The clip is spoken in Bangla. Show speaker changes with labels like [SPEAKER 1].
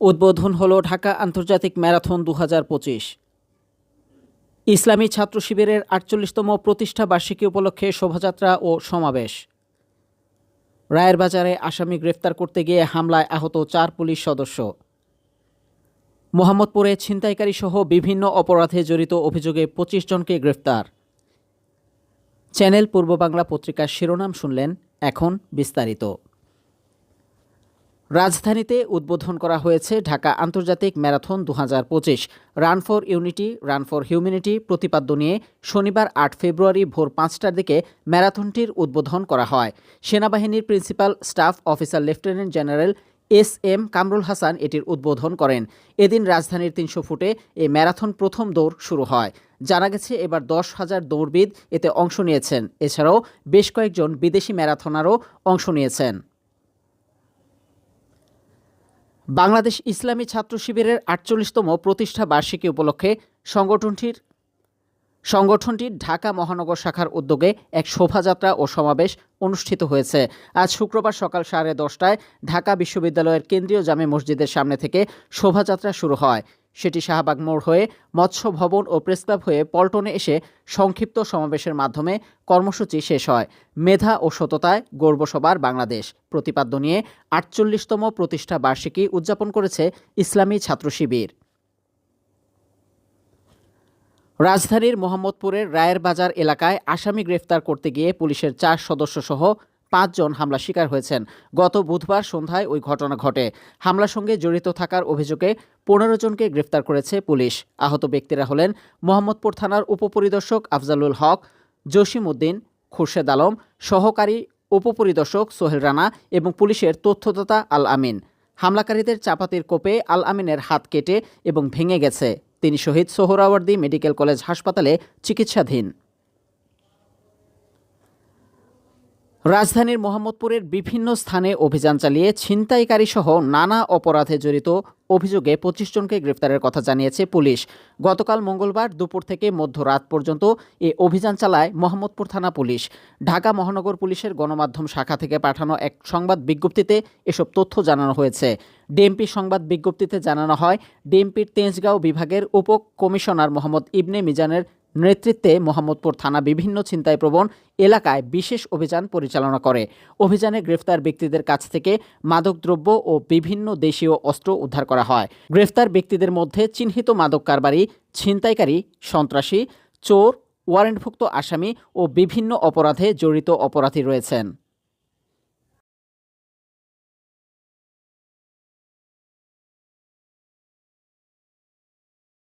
[SPEAKER 1] উদ্বোধন হলো ঢাকা আন্তর্জাতিক ম্যারাথন দু হাজার পঁচিশ। ইসলামী ছাত্র শিবিরের আটচল্লিশতম প্রতিষ্ঠা বার্ষিকী উপলক্ষে শোভাযাত্রা ও সমাবেশ। রায়ের বাজারে আসামি গ্রেফতার করতে গিয়ে হামলায় আহত চার পুলিশ সদস্য। মোহাম্মদপুরে ছিনতাইকারী সহ বিভিন্ন অপরাধে জড়িত অভিযোগে পঁচিশ জনকে গ্রেফতার। চ্যানেল পূর্ব বাংলা পত্রিকার শিরোনাম শুনলেন এখন বিস্তারিত। রাজধানীতে উদ্বোধন করা হয়েছে ঢাকা আন্তর্জাতিক ম্যারাথন দু হাজার পঁচিশ। Run for unity, run for humanity প্রতিপাদ্য নিয়ে শনিবার আট ফেব্রুয়ারি ভোর পাঁচটার দিকে ম্যারাথনটির উদ্বোধন করা হয়। সেনাবাহিনীর principal staff officer lieutenant general S M Kamrul Hasan এটির উদ্বোধন করেন। এদিন রাজধানীর তিনশো ফুটে এই ম্যারাথন প্রথম দৌড় শুরু হয়। জানা গেছে এবার দশ হাজার দৌড়বিদ এতে অংশ নিয়েছেন। এছাড়াও বেশ কয়েকজন বিদেশি ম্যারাথনারও অংশ নিয়েছেন। বাংলাদেশ ইসলামী ছাত্র শিবিরের আটচল্লিশতম প্রতিষ্ঠা বার্ষিকী উপলক্ষে সংগঠনটির সংগঠনটির ঢাকা মহানগর শাখার উদ্যোগে এক শোভাযাত্রা ও সমাবেশ অনুষ্ঠিত হয়েছে। আজ শুক্রবার সকাল সাড়ে দশটায় ঢাকা বিশ্ববিদ্যালয়ের কেন্দ্রীয় জামে মসজিদের সামনে থেকে শোভাযাত্রা শুরু হয়। সেটি শাহবাগ মোড় হয়ে মৎস্য ভবন ও প্রেসক্লাব হয়ে পল্টনে এসে সংক্ষিপ্ত সমাবেশের মাধ্যমে কর্মসূচি শেষ হয়। মেধা ও সততায় গর্বসবার বাংলাদেশ। প্রতিপাদ্য নিয়ে আটচল্লিশতম প্রতিষ্ঠা বার্ষিকী উদযাপন করেছে ইসলামী ছাত্র শিবির। রাজধানীর মোহাম্মদপুরের রায়ের বাজার এলাকায় আসামি গ্রেফতার করতে গিয়ে পুলিশের চার সদস্য সহ পাঁচজন হামলা শিকার হয়েছেন। গত বুধবার সন্ধ্যায় ওই ঘটনা ঘটে। হামলার সঙ্গে জড়িত থাকার অভিযোগে পনেরো জনকে গ্রেফতার করেছে পুলিশ। আহত ব্যক্তিরা হলেন মোহাম্মদপুর থানার উপপরিদর্শক আফজালুল হক জসিম উদ্দিন খুরশেদ আলম, সহকারী উপপরিদর্শক সোহেল রানা এবং পুলিশের তথ্যদাতা আল আমিন। হামলাকারীদের চাপাতির কোপে আল আমিনের হাত কেটে এবং ভেঙে গেছে। তিনি শহীদ সোহরাওয়ার্দী মেডিকেল কলেজ হাসপাতালে চিকিৎসাধীন। রাজধানীর মোহাম্মদপুরের বিভিন্ন স্থানে অভিযান চালিয়ে ছিনতাইকারীসহ নানা অপরাধে জড়িত অভিযোগে পঁচিশ জনকে গ্রেফতারের কথা জানিয়েছে পুলিশ। গতকাল মঙ্গলবার দুপুর থেকে মধ্যরাত পর্যন্ত এ অভিযান চালায় মোহাম্মদপুর থানা পুলিশ। ঢাকা মহানগর পুলিশের গণমাধ্যম শাখা থেকে পাঠানো এক সংবাদ বিজ্ঞপ্তিতে এসব তথ্য জানানো হয়েছে। ডিএমপি সংবাদ বিজ্ঞপ্তিতে জানানো হয়, ডিএমপির তেজগাঁও বিভাগের উপ কমিশনার মোহাম্মদ ইবনে মিজানের নেতৃত্বে মোহাম্মদপুর থানা বিভিন্ন ছিনতাইপ্রবণ এলাকায় বিশেষ অভিযান পরিচালনা করে। অভিযানে গ্রেফতার ব্যক্তিদের কাছ থেকে মাদকদ্রব্য ও বিভিন্ন দেশীয় অস্ত্র উদ্ধার করা হয়। গ্রেফতার ব্যক্তিদের মধ্যে চিহ্নিত মাদক কারবারি, ছিনতাইকারী, সন্ত্রাসী, চোর, ওয়ারেন্টভুক্ত আসামি ও বিভিন্ন অপরাধে জড়িত অপরাধী রয়েছেন।